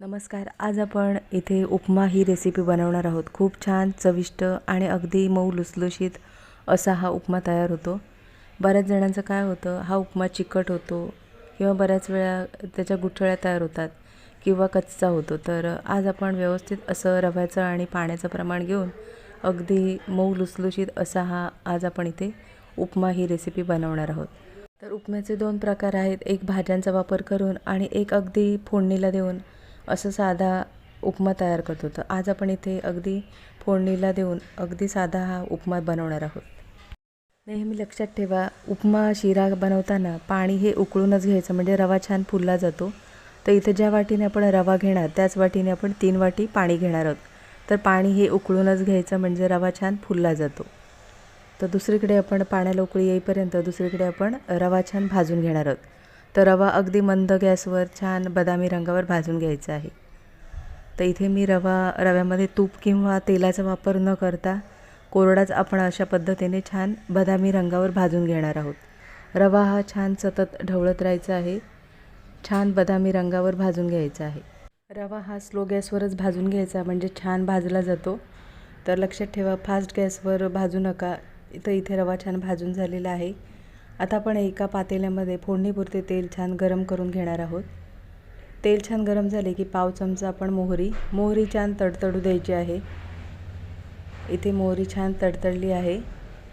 नमस्कार आज आपण इथे उपमा ही रेसिपी बनवणार आहोत. खूप छान चविष्ट आणि अगदी मऊ लुसलुशीत असा हा उपमा तयार होतो. बऱ्याच जणांचं काय होतं हा उपमा चिकट होतो किंवा बऱ्याच वेळा त्याच्या गुठळ्या तयार होतात किंवा कच्चा होतो. तर आज आपण व्यवस्थित असं रव्याचं आणि पाण्याचं प्रमाण घेऊन अगदी मऊ लुसलुशीत असा हा आज आपण इथे उपमा ही रेसिपी बनवणार आहोत. तर उपम्याचे दोन प्रकार आहेत. एक भाज्यांचा वापर करून आणि एक अगदी फोडणीला देऊन असं साधा उपमा तयार करतो तर आज आपण इथे अगदी फोडणीला देऊन अगदी साधा हा उपमा बनवणार आहोत. नेहमी लक्षात ठेवा उपमा शिरा बनवताना पाणी हे उकळूनच घ्यायचं म्हणजे रवा छान फुलला जातो. तर इथे ज्या वाटीने आपण रवा घेणार त्याच वाटीने आपण तीन वाटी पाणी घेणार आहोत. तर पाणी हे उकळूनच घ्यायचं म्हणजे रवा छान फुलला जातो. तर दुसरीकडे आपण पाण्याला उकळी येईपर्यंत दुसरीकडे आपण रवा छान भाजून घेणार आहोत. तर रवा अगदी मंद गॅसवर छान बदामी रंगावर भाजून घ्यायचा आहे. तर इथे मी रवा रव्यामध्ये तूप किंवा तेलाचा वापर न करता कोरडाच आपण अशा पद्धतीने छान बदामी रंगावर भाजून घेणार आहोत. रवा हा छान सतत ढवळत राहायचा आहे. छान बदामी रंगावर भाजून घ्यायचा आहे. रवा हा स्लो गॅसवरच भाजून घ्यायचा म्हणजे छान भाजला जातो. तर लक्षात ठेवा फास्ट गॅसवर भाजू नका. इथं इथे रवा छान भाजून झालेला आहे. आता आपण एका पातेल्यामध्ये फोडणीपुरते तेल छान गरम करून घेणार आहोत. तेल छान गरम झाले की पाव चमचा आपण मोहरी मोहरी छान तडतडू द्यायची आहे. इथे मोहरी छान तडतडली आहे.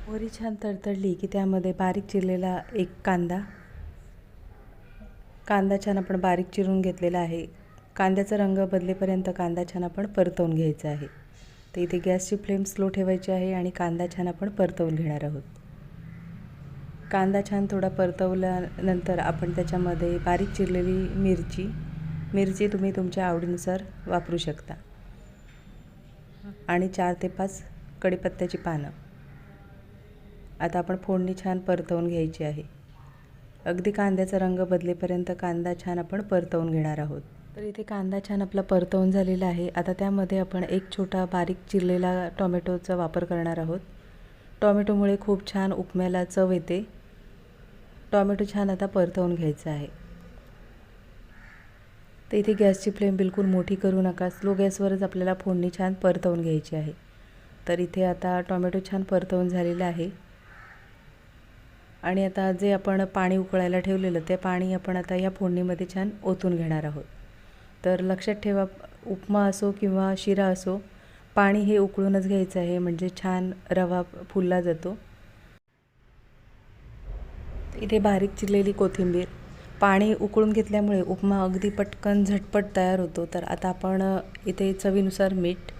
मोहरी छान तडतडली की त्यामध्ये बारीक चिरलेला एक कांदा. कांदा छान आपण बारीक चिरून घेतलेला आहे. कांद्याचा रंग बदलेपर्यंत कांदा छान आपण परतवून घ्यायचा आहे. तर इथे गॅसची फ्लेम स्लो ठेवायची आहे आणि कांदा छान आपण परतवून घेणार आहोत. कांदा छान थोडा परतवल्यानंतर आपण त्याच्यामध्ये बारीक चिरलेली मिरची मिरची तुम्ही तुमच्या आवडीनुसार वापरू शकता. आणि चार ते पाच कढीपत्त्याची पानं. आता आपण फोडणी छान परतवून घ्यायची आहे. अगदी कांद्याचा रंग बदलेपर्यंत कांदा छान आपण परतवून घेणार आहोत. तर इथे कांदा छान आपला परतवून झालेला आहे. आता त्यामध्ये आपण एक छोटा बारीक चिरलेला टॉमॅटोचा वापर करणार आहोत. टॉमॅटोमुळे खूप छान उपम्याला चव येते. टॉमॅटो छान आता परतवून घ्यायचा आहे. तर इथे गॅसची फ्लेम बिलकुल मोठी करू नका. स्लो गॅसवरच आपल्याला फोडणी छान परतवून घ्यायची आहे. तर इथे आता टॉमॅटो छान परतवून झालेला आहे. आणि आता जे आपण पाणी उकळायला ठेवलेलं ते पाणी आपण आता या फोडणीमध्ये छान ओतून घेणार आहोत. तर लक्षात ठेवा उपमा असो किंवा शिरा असो पाणी हे उकळूनच घ्यायचं आहे. म्हणजे छान रवा फुलला जातो. इथे बारीक चिरलेली कोथिंबीर. पाणी उकळून घेतल्यामुळे उपमा अगदी पटकन झटपट तयार होतो. तर आता आपण इथे चवीनुसार मीठ.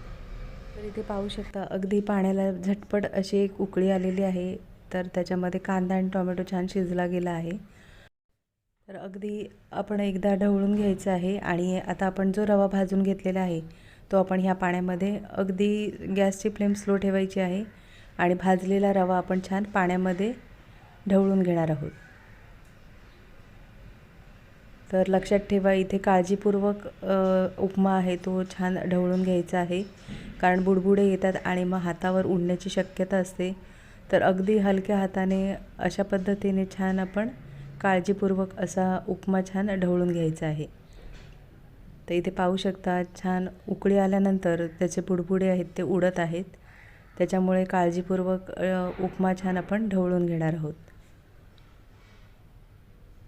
तर इथे पाहू शकता अगदी पाण्याला झटपट अशी एक उकळी आलेली आहे. तर त्याच्यामध्ये कांदा आणि टोमॅटो छान शिजला गेला आहे. तर अगदी आपण एकदा ढवळून घ्यायचं आहे आणि आता आपण जो रवा भाजून घेतलेला आहे तो आपण ह्या पाण्यामध्ये अगदी गॅसची फ्लेम स्लो ठेवायची आहे. आणि भाजलेला रवा आपण छान पाण्यामध्ये ढवळून घेणार आहोत. तर लक्षात ठेवा इथे काळजीपूर्वक उपमा आहे तो छान ढवळून घ्यायचा आहे. कारण बुडबुडे येतात आणि मग हातावर उडण्याची शक्यता असते. तर अगदी हलक्या हाताने अशा पद्धतीने छान आपण काळजीपूर्वक असा उपमा छान ढवळून घ्यायचा आहे. तर इथे पाहू शकता छान उकळी आल्यानंतर त्याचे बुडबुडे आहेत ते उडत आहेत. त्याच्यामुळे काळजीपूर्वक उपमा छान आपण ढवळून घेणार आहोत.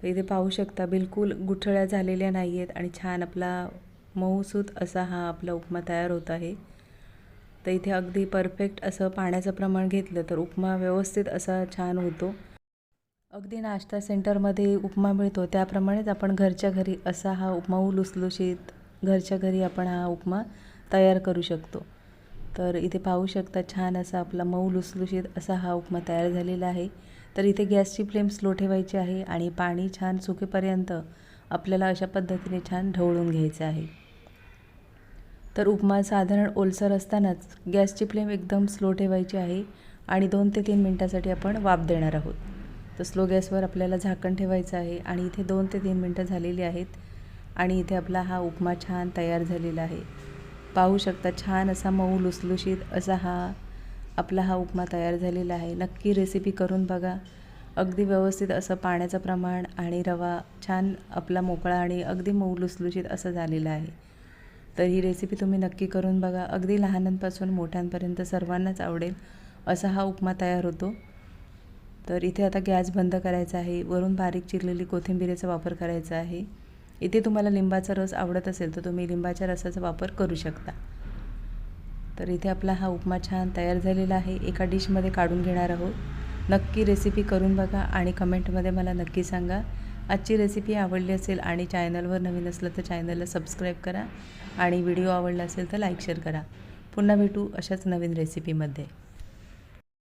इथे पाहू शकता बिलकुल गुठळ्या झालेल्या नाही आहेत आणि छान आपला मऊसूत असा हा आपला उपमा तयार होत आहे. तर इथे अगदी परफेक्ट असं पाण्याचं प्रमाण घेतलं तर उपमा व्यवस्थित असा छान होतो. अगदी नाश्ता सेंटरमध्ये उपमा मिळतो. त्याप्रमाणेच आपण घरच्या घरी असा हा उपमा लुसलुशीत घरच्या घरी आपण हा उपमा तयार करू शकतो. तर इथे पाहू शकता छान असा आपला मऊ लुसलुशीत असा हा उपमा तयार झालेला आहे. तर इथे गॅसची फ्लेम स्लो ठेवायची आहे आणि पाणी छान सुकेपर्यंत आपल्याला अशा पद्धतीने छान ढवळून घ्यायचं आहे. तर उपमा साधारण ओलसर असतानाच गॅसची फ्लेम एकदम स्लो ठेवायची आहे आणि दोन ते तीन मिनटासाठी आपण वाफ देणार आहोत. तर स्लो गॅसवर आपल्याला झाकण ठेवायचं आहे आणि इथे दोन ते तीन मिनटं झालेली आहेत आणि इथे आपला हा उपमा छान तयार झालेला आहे. पाहू शकता छान असा मऊ लुसलुशीत असा हा आपला हा उपमा तयार झालेला आहे. नक्की रेसिपी करून बघा. अगदी व्यवस्थित असं पाण्याचं प्रमाण आणि रवा छान आपला मोकळा आणि अगदी मऊ लुसलुशीत असं झालेलं आहे. तर ही रेसिपी तुम्ही नक्की करून बघा. अगदी लहानांपासून मोठ्यांपर्यंत सर्वांनाच आवडेल असा हा उपमा तयार होतो. तर इथे आता गॅस बंद करायचा आहे. वरून बारीक चिरलेली कोथिंबिरीचा वापर करायचा आहे. इथे तुम्हाला लिंबाचा रस आवडत असेल तर तुम्ही लिंबाच्या रसाचा वापर करू शकता. तर इथे आपला हा उपमा छान तयार झालेला आहे. एका डिशमध्ये काढून घेणार आहोत. नक्की रेसिपी करून बघा आणि कमेंटमध्ये मला नक्की सांगा. आजची रेसिपी आवडली असेल आणि चॅनलवर नवीन असलं तर चॅनलला सबस्क्राईब करा आणि व्हिडिओ आवडला असेल तर लाईक शेअर करा. पुन्हा भेटू अशाच नवीन रेसिपीमध्ये